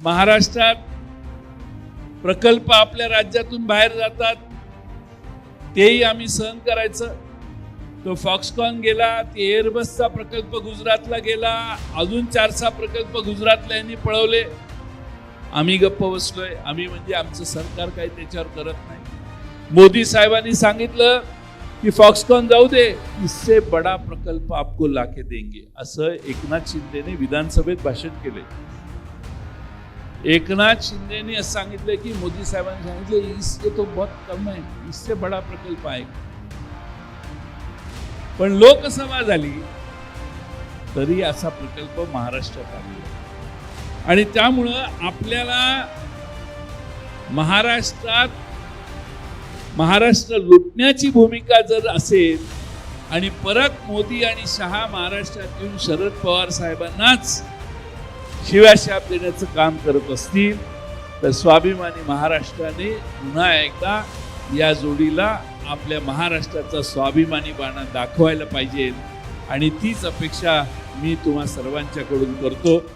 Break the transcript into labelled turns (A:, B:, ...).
A: महाराष्ट्रात प्रकल्प आपल्या राज्यातून बाहेर जातात तेही आम्ही सहन करायचं. तो फॉक्सकॉन गेला ते एअरबसचा प्रकल्प गुजरातला गेला अजून चार सहा प्रकल्प गुजरातला यांनी पळवले. आम्ही गप्प बसलोय आम्ही म्हणजे आमचं सरकार काही त्याच्यावर करत नाही. मोदी साहेबांनी सांगितलं की फॉक्सकॉन जाऊ दे इससे बडा प्रकल्प आपको लाके देंगे. असं एकनाथ शिंदेने विधानसभेत भाषण केले. एकनाथ शिंदेने असं सांगितलं की मोदी साहेबांनी सांगितलं इससे तो बहुत कम आहे इससे बडा प्रकल्प आहे. पण लोकसभा झाली तरी असा प्रकल्प महाराष्ट्रात आलेला आणि त्यामुळं आपल्याला महाराष्ट्रात महाराष्ट्र लुटण्याची भूमिका जर असेल आणि परत मोदी आणि शहा महाराष्ट्रात येऊन शरद पवार साहेबांनाच शिव्याशाप देण्याचं काम करत असतील तर स्वाभिमानी महाराष्ट्राने पुन्हा एकदा या जोडीला आपल्या महाराष्ट्राचा स्वाभिमानी बाणा दाखवायला पाहिजे. आणि तीच अपेक्षा मी तुम्हा सर्वांच्याकडून करतो.